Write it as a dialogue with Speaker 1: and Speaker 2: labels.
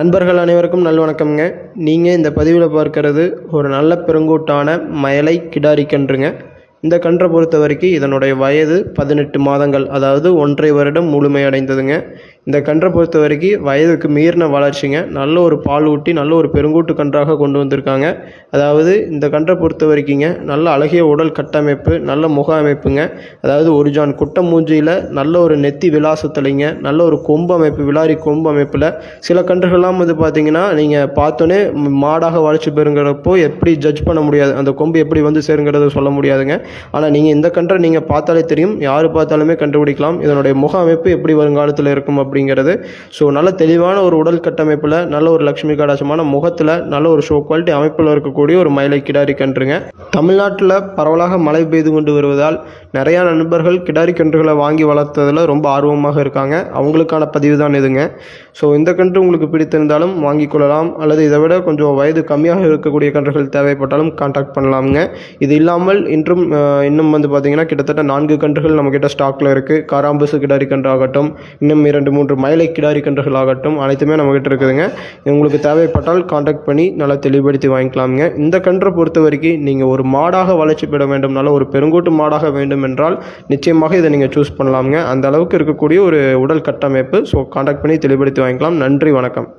Speaker 1: நண்பர்கள் அனைவருக்கும் நல்வணக்கம்ங்க. நீங்கள் இந்த பதிவில் பார்க்கறது ஒரு நல்ல பெருங்கூட்டான மயலை கிடாரி கன்றுங்க. இந்த கன்றை பொறுத்த வரைக்கும் இதனுடைய வயது பதினெட்டு மாதங்கள் அதாவது ஒன்றை வருடம் முழுமையடைந்ததுங்க. இந்த கன்றை பொறுத்த வரைக்கும் வயதுக்கு மீறின வளர்ச்சிங்க. நல்ல ஒரு பால் ஊட்டி நல்ல ஒரு பெருங்கூட்டு கன்றாக கொண்டு வந்திருக்காங்க. அதாவது இந்த கன்றை பொறுத்த வரைக்குங்க நல்ல அழகிய உடல் கட்டமைப்பு நல்ல முக அமைப்புங்க. அதாவது ஒரு ஜான் குட்டை மூஞ்சியில் நல்ல ஒரு நெத்தி விலாசத்துலைங்க நல்ல ஒரு கொம்பு அமைப்பு விலாரி கொம்பு அமைப்பில். சில கன்றுகள்லாம் வந்து பார்த்தீங்கன்னா நீங்கள் பார்த்தோன்னே மாடாக வளர்ச்சி பெறுங்கிறப்போ எப்படி ஜட்ஜ் பண்ண முடியாது. அந்த கொம்பு எப்படி வந்து சேருங்கிறத சொல்ல முடியாதுங்க. ஆனால் நீங்கள் இந்த கன்றை நீங்கள் பார்த்தாலே தெரியும். யார் பார்த்தாலுமே கண்டுபிடிக்கலாம். இதனுடைய முக அமைப்பு எப்படி வருங்காலத்தில் இருக்கும் அப்படிங்கிறது. ஸோ நல்ல தெளிவான ஒரு உடல் கட்டமைப்பில் நல்ல ஒரு லக்ஷ்மி கடாசமான முகத்தில் நல்ல ஒரு ஷோ குவாலிட்டி அமைப்பில் இருக்கக்கூடிய ஒரு மயிலை கிடாரி கன்றுங்க. தமிழ்நாட்டில் பரவலாக மழை பெய்து கொண்டு வருவதால் நிறையா நண்பர்கள் கிடாரி கன்றுகளை வாங்கி வளர்த்ததில் ரொம்ப ஆர்வமாக இருக்காங்க. அவங்களுக்கான பதிவு தான் இதுங்க. ஸோ இந்த கன்று உங்களுக்கு பிடித்திருந்தாலும் வாங்கிக் கொள்ளலாம். அல்லது இதை விட கொஞ்சம் வயது கம்மியாக இருக்கக்கூடிய கன்றுகள் தேவைப்பட்டாலும் காண்டாக்ட் பண்ணலாமுங்க. இது இல்லாமல் இன்றும் இன்னும் வந்து பார்த்திங்கன்னா கிட்டத்தட்ட நான்கு கன்றுகள் நம்மக்கிட்ட ஸ்டாக்கில் இருக்குது காராம்பசு கிடாரி கன்று ஆகட்டும் இன்னும் இரண்டு மூன்று மயிலை கிடாரி கன்றுகள் ஆகட்டும் அனைத்துமே நம்மக்கிட்ட இருக்குதுங்க. உங்களுக்கு தேவைப்பட்டால் காண்டாக்ட் பண்ணி நல்லா தெளிவுபடுத்தி வாங்கிக்கலாமுங்க. இந்த கன்றை பொறுத்த வரைக்கும் நீங்கள் ஒரு மாடாக வளர்ச்சி பெற வேண்டும் நல்ல ஒரு பெருங்கூட்டு மாடாக வேண்டும் என்றால் நிச்சயமாக இதை நீங்கள் சூஸ் பண்ணலாமுங்க. அந்த அளவுக்கு இருக்கக்கூடிய ஒரு உடல் கட்டமைப்பு ஸோ காண்டாக்ட் பண்ணி தெளிவுபடுத்தி வாங்கிக்கலாம். நன்றி வணக்கம்.